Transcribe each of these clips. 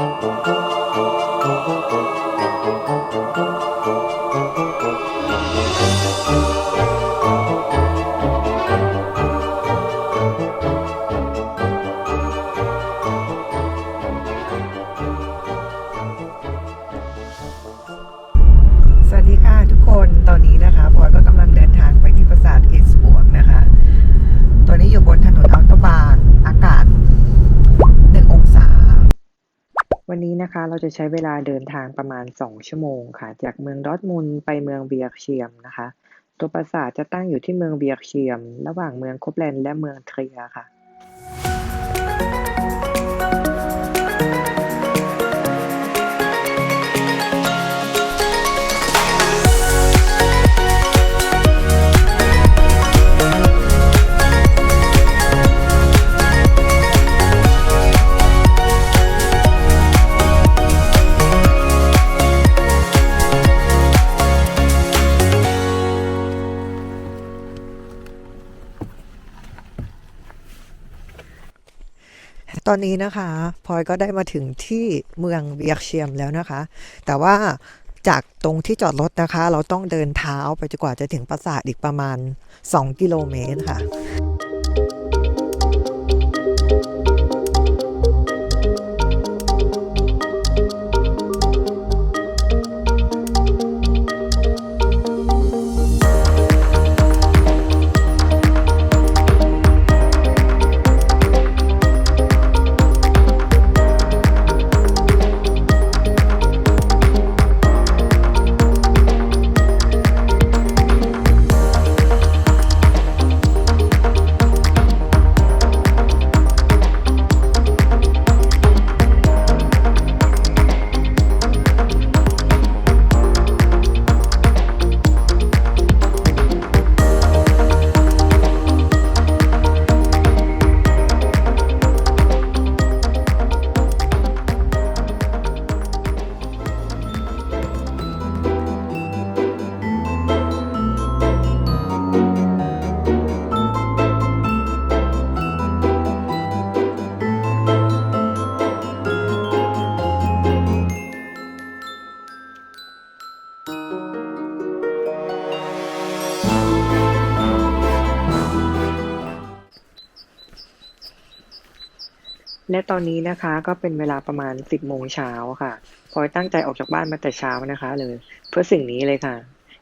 ส นะคะเราจะใช้เวลาเดินทางประมาณ 2 ชั่วโมงค่ะ จากเมืองดอทมุนไปเมืองเบียร์เชียมนะคะ ตัวปราสาทจะตั้งอยู่ที่เมืองเบียร์เชียม ระหว่างเมืองโคบแลนและเมืองเทรียค่ะ ตอนนี้นะคะพลอยก็ได้มาถึงที่เมืองเวียกเชียมแล้วนะคะ แต่ว่าจากตรงที่จอดรถนะคะ เราต้องเดินเท้าไปจนกว่าจะถึงปราสาทอีกประมาณ 2 กิโลเมตรค่ะ และตอนนี้นะคะก็เป็นเวลาประมาณ 10โมงเช้าค่ะพลอยตั้งใจออกจากบ้านมาแต่เช้านะคะเลย เพื่อสิ่งนี้เลยค่ะ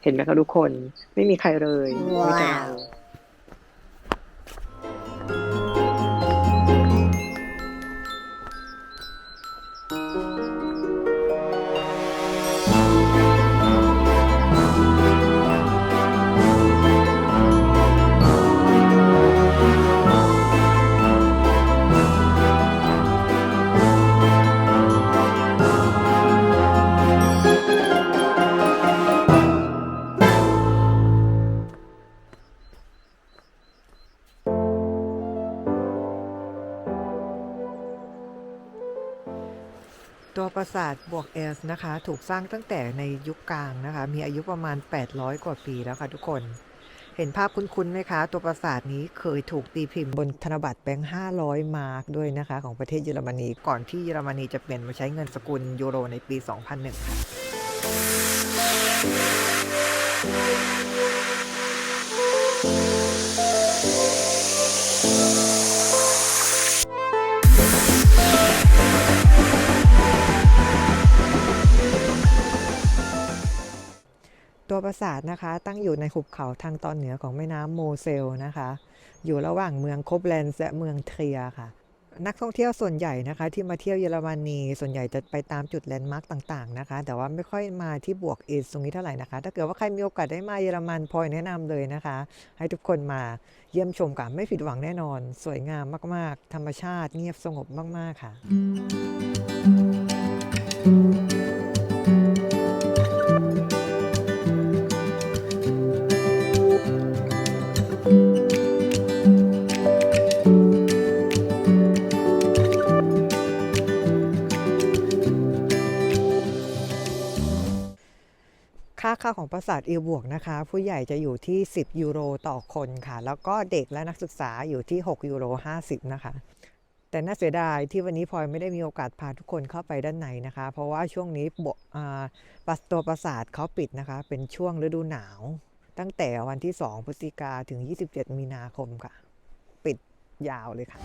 เห็นไหมคะทุกคนไม่มีใครเลยมีแต่เรา ตัวปราสาทบวกเอสนะคะ ถูกสร้างตั้งแต่ในยุคกลางนะคะ มีอายุประมาณ 800 กว่าปีแล้วค่ะทุกคน เห็นภาพคุ้นๆไหมคะ ตัวปราสาทนี้เคยถูกตีพิมพ์บนธนบัตรแบงค์500 มาร์กด้วยนะคะ ของประเทศเยอรมนี ก่อนที่เยอรมนีจะเปลี่ยนมาใช้เงินสกุลยูโรในปี 2001ค่ะ ตัวปราสาทนะคะ ตั้งอยู่ในหุบเขาทางตอนเหนือของแม่น้ำโมเซลนะคะ อยู่ระหว่างเมืองโคบแลนด์และเมืองเทรียค่ะ นักท่องเที่ยวส่วนใหญ่นะคะ ที่มาเที่ยวเยอรมนีส่วนใหญ่จะไปตามจุดแลนด์มาร์กต่างๆนะคะ แต่ว่าไม่ค่อยมาที่บวกเอสตรงนี้เท่าไหร่นะคะ ถ้าเกิดว่าใครมีโอกาสได้มาเยอรมันพลอยแนะนำเลยนะคะ ให้ทุกคนมาเยี่ยมชมกันไม่ผิดหวังแน่นอน สวยงามมากๆ ธรรมชาติเงียบสงบมากๆค่ะาเข้าของปราสาทเอลบวกนะคะ ผู้ใหญ่จะอยู่ที่ 10 ยูโรต่อคนค่ะ แล้วก็เด็กและนักศึกษาอยู่ที่ 6 ยูโร 50 นะคะ แต่น่าเสียดายที่วันนี้พลอยไม่ได้มีโอกาสพาทุกคนเข้าไปด้านในนะคะ เพราะว่าช่วงนี้บอ่าปัสตัวปราสาทเขาปิดนะคะ เป็นช่วงฤดูหนาว ตั้งแต่วันที่ 2 พฤศจิกาถึง 27 มีนาคมค่ะ ปิดยาวเลยค่ะ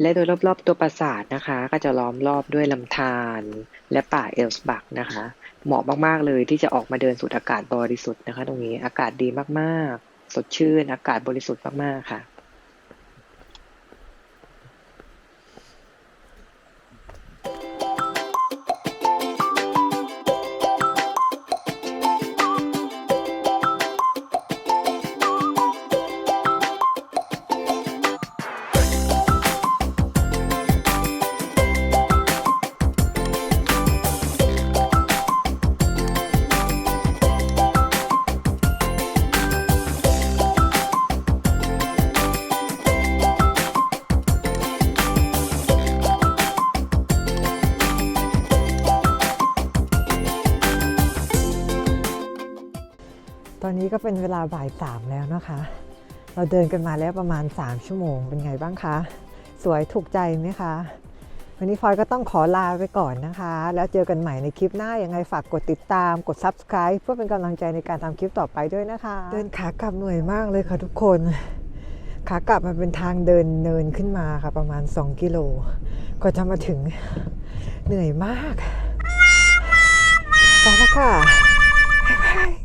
และโดยรอบๆตัวปราสาทนะคะ ก็จะล้อมรอบด้วยลำธารและป่าเอลส์บักนะคะ เหมาะมากๆเลยที่จะออกมาเดินสูดอากาศบริสุทธิ์นะคะ ตรงนี้อากาศดีมากๆ สดชื่นอากาศบริสุทธิ์มากๆค่ะ นี้ก็เป็นเวลาบ่ายสามแล้วนะคะ เราเดินกันมาแล้วประมาณ 3 ชั่วโมงเป็นไงบ้างคะ สวยถูกใจไหมคะ วันนี้พลอยก็ต้องขอลาไปก่อนนะคะ แล้วเจอกันใหม่ในคลิปหน้ายังไงฝากกดติดตามกด subscribe เพื่อเป็นกำลังใจในการทำคลิปต่อไปด้วยนะคะ เดินขากลับเหนื่อยมากเลยค่ะทุกคนขากลับมันเป็นทางเดินเนินขึ้นมาค่ะ ประมาณ 2 กิโลก็จะมาถึงเหนื่อยมากไปแล้วค่ะบ๊ายบาย